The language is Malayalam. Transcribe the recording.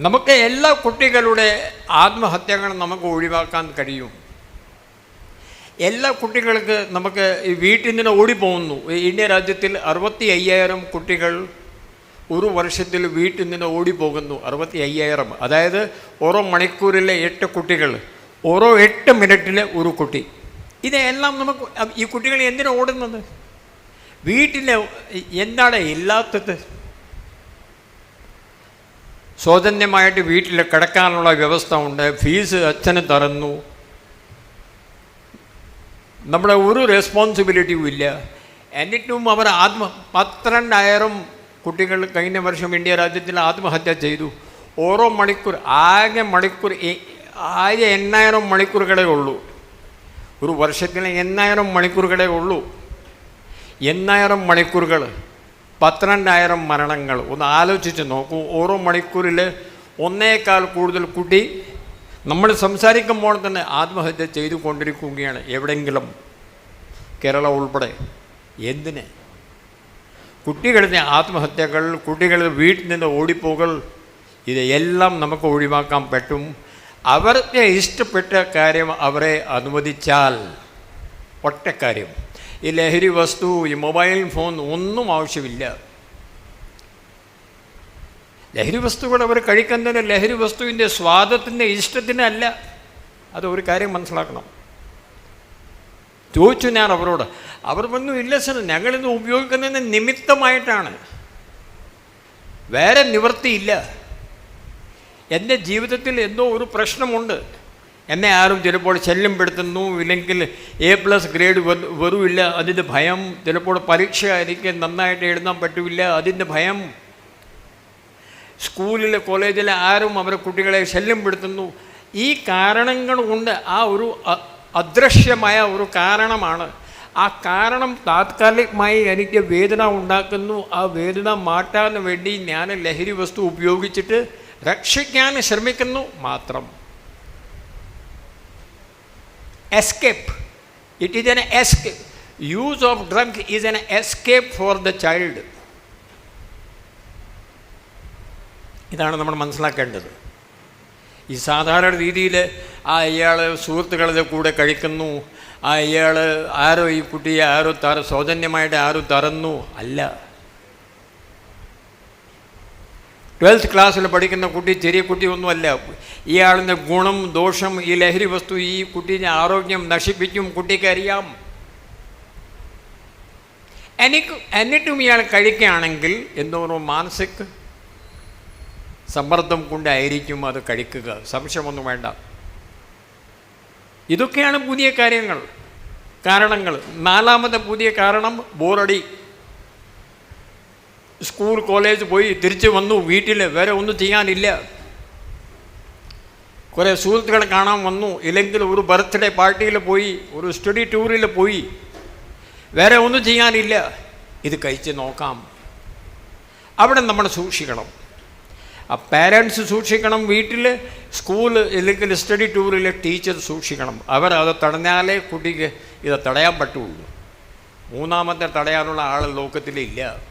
നമുക്ക് എല്ലാ കുട്ടികളുടെ ആത്മഹത്യകളും നമുക്ക് ഒഴിവാക്കാൻ കഴിയും. എല്ലാ കുട്ടികൾക്ക് നമുക്ക് വീട്ടിൽ നിന്ന് ഓടിപ്പോകുന്നു. ഇന്ത്യ രാജ്യത്തിൽ അറുപത്തി അയ്യായിരം കുട്ടികൾ ഒരു വർഷത്തിൽ വീട്ടിൽ നിന്ന് ഓടിപ്പോകുന്നു. അറുപത്തി അയ്യായിരം അതായത് ഓരോ മണിക്കൂറിലെ എട്ട് കുട്ടികൾ ഓരോ എട്ട് മിനിറ്റിലെ ഒരു കുട്ടി. ഇതെല്ലാം നമുക്ക് ഈ കുട്ടികൾ എന്തിനാണ് ഓടുന്നത്? വീട്ടിലെ എന്താണ് ഇല്ലാത്തത്? സൗജന്യമായിട്ട് വീട്ടിൽ കിടക്കാനുള്ള വ്യവസ്ഥ ഉണ്ട്. ഫീസ് അച്ഛന് തരുന്നു. നമ്മുടെ ഒരു റെസ്പോൺസിബിലിറ്റിയും ഇല്ല. എന്നിട്ടും അവർ ആത്മ പന്ത്രണ്ടായിരം കുട്ടികൾ കഴിഞ്ഞ വർഷം ഇന്ത്യ രാജ്യത്തിൽ ആത്മഹത്യ ചെയ്തു. ഓരോ മണിക്കൂർ ആകെ മണിക്കൂർ ആകെ എണ്ണായിരം മണിക്കൂറുകളേ ഉള്ളൂ. ഒരു വർഷത്തിൽ എണ്ണായിരം മണിക്കൂറുകളേ ഉള്ളൂ. എണ്ണായിരം മണിക്കൂറുകൾ പന്ത്രണ്ടായിരം മരണങ്ങൾ. ഒന്ന് ആലോചിച്ച് നോക്കൂ. ഓരോ മണിക്കൂറിൽ ഒന്നേക്കാൾ കൂടുതൽ കുട്ടി നമ്മൾ സംസാരിക്കുമ്പോൾ തന്നെ ആത്മഹത്യ ചെയ്തുകൊണ്ടിരിക്കുകയാണ്. എവിടെയെങ്കിലും കേരളം ഉൾപ്പെടെ എന്തിന്? കുട്ടികളുടെ ആത്മഹത്യകൾ കുട്ടികളിൽ വീട്ടിൽ നിന്ന് ഓടിപ്പോകൾ ഇതെല്ലാം നമുക്ക് ഒഴിവാക്കാൻ പറ്റും. അവർക്ക് ഇഷ്ടപ്പെട്ട കാര്യം അവരെ അനുവദിച്ചാൽ ഒറ്റ കാര്യം. ഈ ലഹരി വസ്തു ഈ മൊബൈൽ ഫോൺ ഒന്നും ആവശ്യമില്ല. ലഹരി വസ്തുക്കൾ അവർ കഴിക്കുന്നതിന് ലഹരി വസ്തുവിന്റെ സ്വാദത്തിന്റെ ഇഷ്ടത്തിനല്ല അത് ഒരു കാര്യം മനസ്സിലാക്കണം. ചോദിച്ചു ഞാൻ അവരോട് അവർ പറഞ്ഞു ഇല്ല സർ ഞങ്ങളിത് ഉപയോഗിക്കുന്നതിന് നിമിത്തമായിട്ടാണ്. വേറെ നിവൃത്തിയില്ല. എന്റെ ജീവിതത്തിൽ എന്തോ ഒരു പ്രശ്നമുണ്ട്. എന്നെ ആരും ചിലപ്പോൾ ശല്യപ്പെടുത്തുന്നു ഇല്ലെങ്കിൽ എ പ്ലസ് ഗ്രേഡ് വെറുമില്ല അതിന്റെ ഭയം ചിലപ്പോൾ പരീക്ഷ എനിക്ക് നന്നായിട്ട് എഴുതാൻ പറ്റില്ല. അതിന്റെ ഭയം. സ്കൂളിലെ കോളേജിലെ ആരും അവരെ കുട്ടികളെ ശല്യപ്പെടുത്തുന്നു ഈ കാരണങ്ങൾ കൊണ്ട് ആ ഒരു അദൃശ്യമായ ഒരു കാരണമാണ്. ആ കാരണം താത്കാലികമായി എനിക്ക് വേദന ഉണ്ടാക്കുന്നു. ആ വേദന മാറ്റാൻ വേണ്ടി ഞാൻ ലഹരി വസ്തു ഉപയോഗിച്ചിട്ട് രക്ഷിക്കാൻ ശ്രമിക്കുന്നു മാത്രം. Escape It is an escape. Use of drug is an escape for the child. ഇതാണ് നമ്മൾ മനസ്സിലാക്കേണ്ടത് ഈ സാധാരണ രീതിയിൽ ആ ഇയാൾ സുഹൃത്തുക്കളുടെ കൂടെ കഴിക്കുന്നു ആ ഇയാൾ ആരോ ഈ കുട്ടിയെ ആരോ തറ സൗജന്യമായിട്ട് ആരോ തറന്നു അല്ല ട്വൽത്ത് ക്ലാസ്സിൽ പഠിക്കുന്ന കുട്ടി ചെറിയ കുട്ടിയൊന്നുമല്ല ഇയാളിന്റെ ഗുണം ദോഷം ഈ ലഹരി വസ്തു ഈ കുട്ടീന്റെ ആരോഗ്യം നശിപ്പിക്കും കുട്ടിക്ക് അറിയാം. എനിക്ക് എന്നിട്ടും ഇയാൾ കഴിക്കുകയാണെങ്കിൽ എന്തോ ഒരു മാനസിക സമ്മർദ്ദം കൊണ്ടായിരിക്കും അത് കഴിക്കുക. സംശയമൊന്നും വേണ്ട. ഇതൊക്കെയാണ് പുതിയ കാര്യങ്ങൾ കാരണങ്ങൾ. നാലാമത്തെ പുതിയ കാരണം ബോറടി. സ്കൂൾ കോളേജ് പോയി തിരിച്ച് വന്നു. വീട്ടിൽ വേറെ ഒന്നും ചെയ്യാനില്ല. കുറേ സുഹൃത്തുക്കളെ കാണാൻ വന്നു. ഇല്ലെങ്കിൽ ഒരു ബർത്ത്ഡേ പാർട്ടിയിൽ പോയി ഒരു സ്റ്റഡി ടൂറിൽ പോയി. വേറെ ഒന്നും ചെയ്യാനില്ല. ഇത് കഴിച്ച് നോക്കാം. അവിടെ നമ്മൾ സൂക്ഷിക്കണം. ആ പാരൻസ് സൂക്ഷിക്കണം. വീട്ടിൽ സ്കൂൾ ഇല്ലെങ്കിൽ സ്റ്റഡി ടൂറിൽ ടീച്ചർ സൂക്ഷിക്കണം. അവർ അത് തടഞ്ഞാലേ കുട്ടിക്ക് ഇത് തടയാൻ പറ്റുള്ളൂ. മൂന്നാമത്തെ തടയാനുള്ള ആൾ ലോകത്തിലില്ല.